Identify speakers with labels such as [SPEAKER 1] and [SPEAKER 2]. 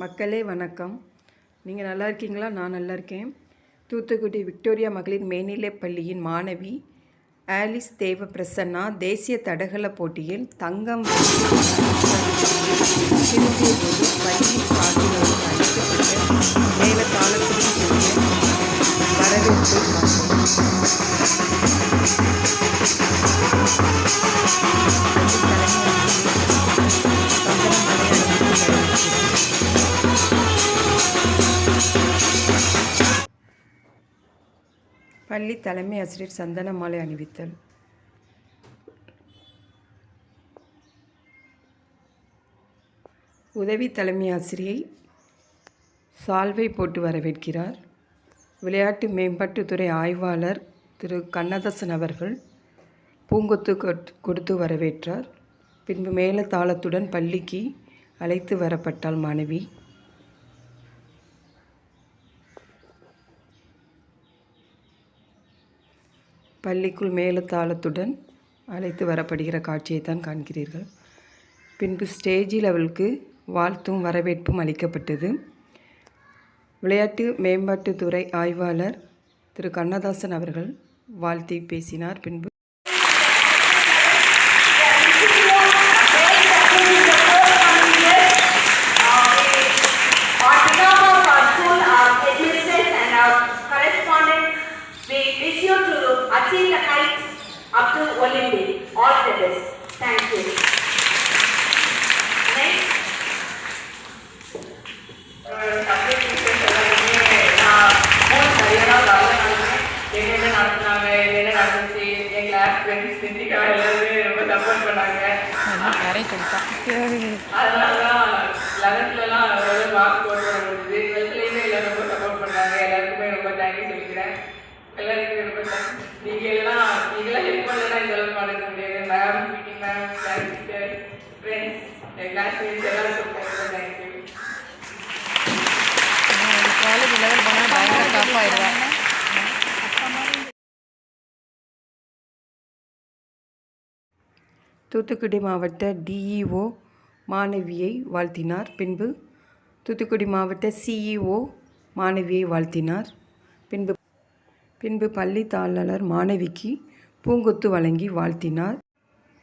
[SPEAKER 1] மக்களே வணக்கம். நீங்கள் நல்லா இருக்கீங்களா? நான் நல்லா இருக்கேன். தூத்துக்குடி விக்டோரியா மகளிர் மேல்நிலைப் பள்ளியின் மாணவி ஆலிஸ் தேவ பிரசன்னா தேசிய தடகள போட்டியில் தங்கம் வென்று திரும்பிய போது பள்ளியின் சார்பிலிருந்து அளிக்கப்பட்ட கூடிய பார்த்தோம் பள்ளி தலைமை ஆசிரியர் சந்தன மாலை அணிவித்தல். உதவி தலைமை ஆசிரியை சால்வை போட்டு வரவேற்கிறார். விளையாட்டு மேம்பாட்டுத்துறை ஆய்வாளர் திரு. கண்ணதாசன் அவர்கள் பூங்கொத்து கொட்- கொடுத்து வரவேற்றார். பின்பு மேல தாளத்துடன் பள்ளிக்கு அழைத்து வரப்பட்டாள் மாணவி பள்ளிக்குள் மேலத்தாளத்துடன் அழைத்து வரப்படுகிற காட்சியை தான் காண்கிறீர்கள். பின்பு ஸ்டேஜில் அவளுக்கு வாழ்த்தும் வரவேற்பும் அளிக்கப்பட்டது. விளையாட்டு மேம்பாட்டுத்துறை ஆய்வாளர் திரு. கண்ணதாசன் அவர்கள் வாழ்த்தி பேசினார். பின்பு
[SPEAKER 2] we wish you to achieve the heights up to Olympic. All the best. Thank you. Next.
[SPEAKER 3] Subject லெவன்த்லாம் mark போட்டு மூணு மேம் கிளாஸ் டீச்சர் ஃப்ரெண்ட்ஸ் என் தேங்க்யூ
[SPEAKER 4] காலேஜ் லெவல் போனால் பயங்கர ஆயிடுவேன்
[SPEAKER 1] தூத்துக்குடி மாவட்ட டிஇஓ மாணவியை வாழ்த்தினார். பின்பு தூத்துக்குடி மாவட்ட சிஇஓ மாணவியை வாழ்த்தினார். பின்பு பின்பு பள்ளி தாளாளர் மாணவிக்கு பூங்கொத்து வழங்கி வாழ்த்தினார்.